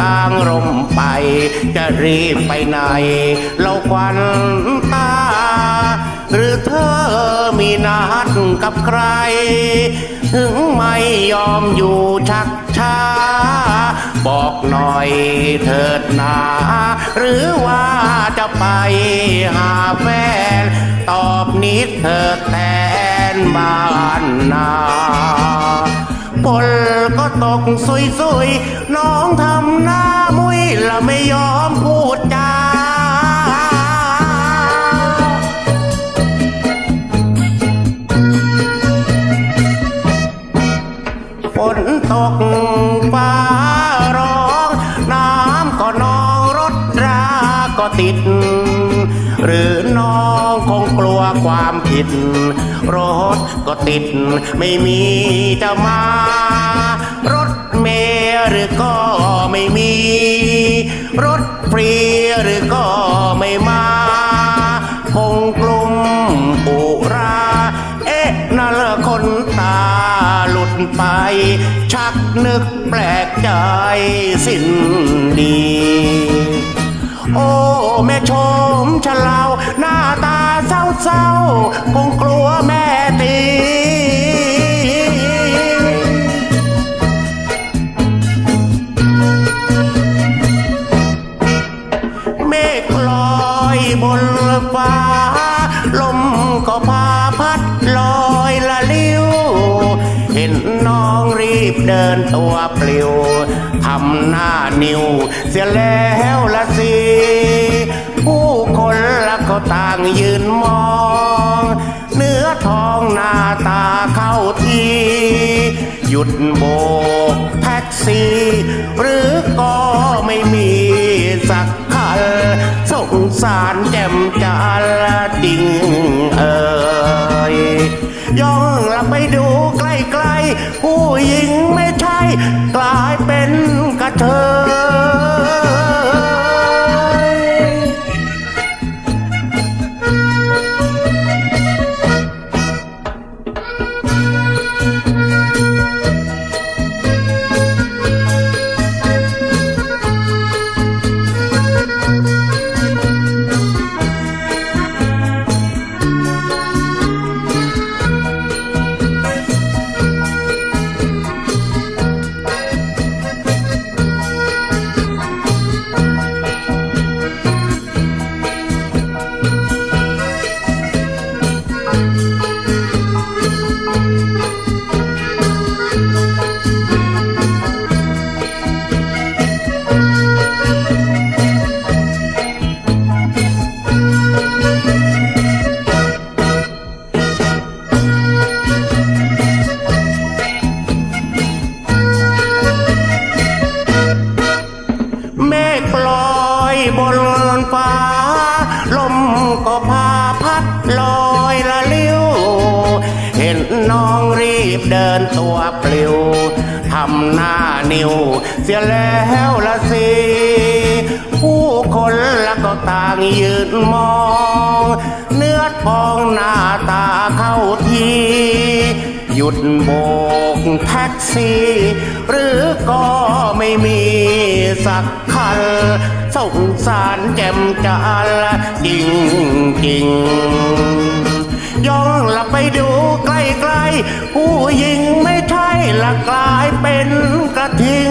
กลางร่มไป จะรีบไปไหน เราควันตา หรือเธอมีนัดกับใคร ถึงไม่ยอมอยู่ชักช้า บอกหน่อยเถิดนา หรือว่าจะไปหาแฟน ตอบนิดเถิดแทนบ้านนา ฝนก็ตกซุยๆน้องทำหน้ามุยละไม่ยอมพูดจาฝนตกฟ้าร้อง น้ำก็นองรถราก็ติด หรือน้องคงกลัวความผิด รถก็ติดไม่มีจะมา รถเมล์หรือก็ไม่มี รถฟรีหรือก็ไม่มาคงกลุ่มอุรา เอ๊ะนั่นละคนตาหลุดไป ชักนึกแปลกใจสิ้นดี โอ้แม่ชมฉลาวหน้าตาเศร้าๆคงกลัวแม่ ห็นน้องรีบเดินตัวปลิวทำหน้านิว เสียแล้วละสิผู้คนละก็ต่างยืนมอง เนื้อทองหน้าตาเข้าทีหยุดโบกแท็กซี่ หรือก็ไม่มีสักคันสงสารแจ่มจันจริงเอ่ยยอน ผู้หญิงไม่ใช่กลา นฟ้า ลมก็พาพัดลอยละลิ้ว เห็นน้องรีบเดินตัวปลิวทำหน้านิว เสียแล้วละสิผู้คนละก็ต่างยืนมอง เนื้อทองหน้าตาเข้าทีหยุดโบกแท็กซี่ หรือก็ไม่มี สักคันสงสารแจ่มจันจริงจริงย้อนหลับไปดูใกล้ๆผู้หญิงไม่ใช่ละกลายเป็นกระทิง